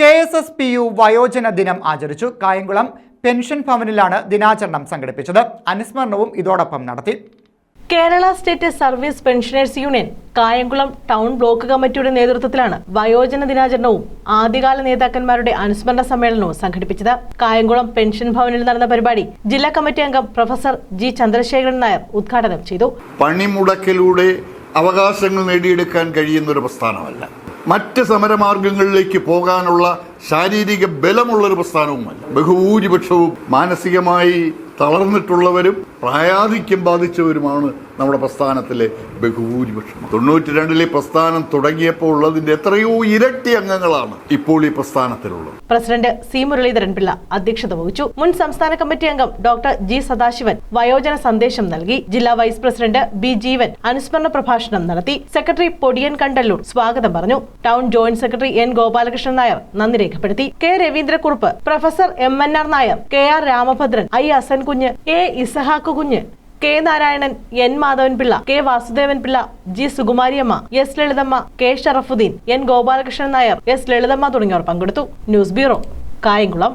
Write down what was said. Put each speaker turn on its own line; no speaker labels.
K S S P U വയോജന ദിനം ആചരിച്ചു. കായംകുളം പെൻഷൻ ഭവനിലാണ് ദിനാചരണം സംഘടിപ്പിച്ചത്. അനുസ്മരണവും ഇതോടൊപ്പം നടത്തി.
Kerala state service pensioners union Kayamkulam town block കമ്മിറ്റിയുടെ നേതൃത്വത്തിലാണ് വയോജന ദിനാചരണവും ആദ്യകാല നേതാക്കന്മാരുടെ അനുസ്മരണ സമ്മേളനവും സംഘടിപ്പിച്ചത്. കായംകുളം പെൻഷൻ ഭവനിൽ നടന്ന പരിപാടി ജില്ലാ കമ്മിറ്റി അംഗം പ്രൊഫസർ ജി ചന്ദ്രശേഖരൻ നായർ ഉദ്ഘാടനം ചെയ്തു.
പണിമുടക്കിലൂടെ അവകാശങ്ങൾ നേടിയെടുക്കാൻ കഴിയുന്ന ഒരു പ്രസ്ഥാനമല്ല. മറ്റ് സമരമാർഗങ്ങളിലേക്ക് പോകാനുള്ള ശാരീരിക ബലമുള്ളൊരു പ്രസ്ഥാനവുമല്ല. ബഹുഭൂരിപക്ഷവും മാനസികമായി തളർന്നിട്ടുള്ളവരും പ്രായാധിക്യം ബാധിച്ചവരുമാണ് നമ്മുടെ പ്രസ്ഥാനത്തിലെ ബഹുഭൂരിപക്ഷം. തൊണ്ണൂറ്റി രണ്ടിലെ പ്രസ്ഥാനം തുടങ്ങിയപ്പോൾ ഉള്ളതിന്റെ എത്രയോ ഇരട്ടി അംഗങ്ങളാണ് ഇപ്പോൾ ഈ പ്രസ്ഥാനത്തിലുള്ളത്.
പ്രസിഡന്റ് സി മുരളീധരൻ പിള്ള അധ്യക്ഷത വഹിച്ചു. മുൻ സംസ്ഥാന കമ്മിറ്റി അംഗം ഡോക്ടർ ജി സദാശിവൻ വയോജന സന്ദേശം നൽകി. ജില്ലാ വൈസ് പ്രസിഡന്റ് ബി ജീവൻ അനുസ്മരണ പ്രഭാഷണം നടത്തി. സെക്രട്ടറി പൊടിയൻ കണ്ടല്ലൂർ സ്വാഗതം പറഞ്ഞു. Town joint secretary N Gopalakrishnan Nair നന്ദി രേഖപ്പെടുത്തി. K Raveendrakurup professor M N R Nair K R Ramabhadran I Asankunju A Isahak Kunju. K Narayanan N Madhavan Pillai K Vasudevan Pillai G Sukumariamma S Lalithamma K Sharafudheen N Gopalakrishnan Nair S Lalithamma തുടങ്ങിയവർ പങ്കെടുത്തു. News bureau Kayamkulam.